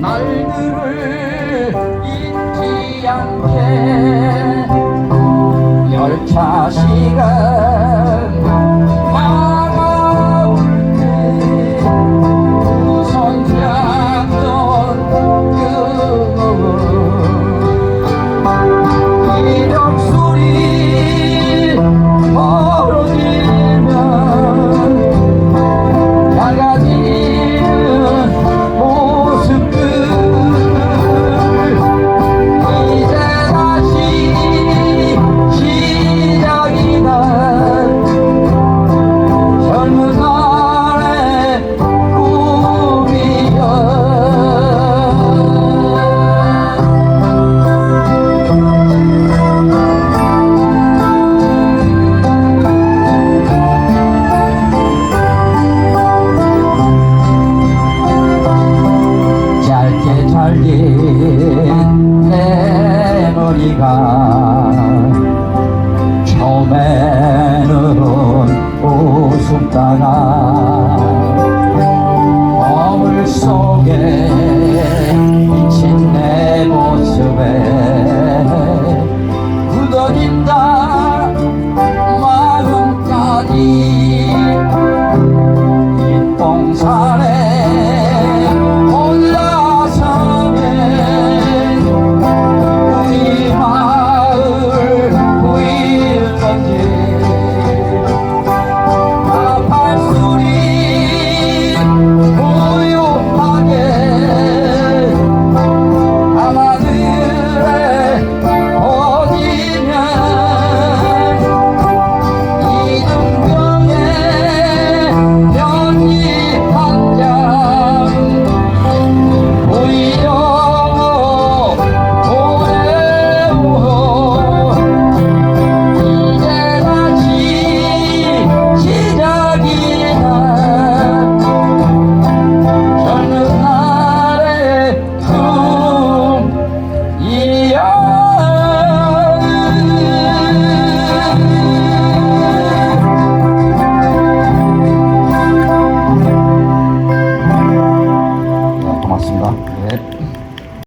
날들을 잊지 않게. 달린 새머리가 처음에는 웃었다가 거울 속에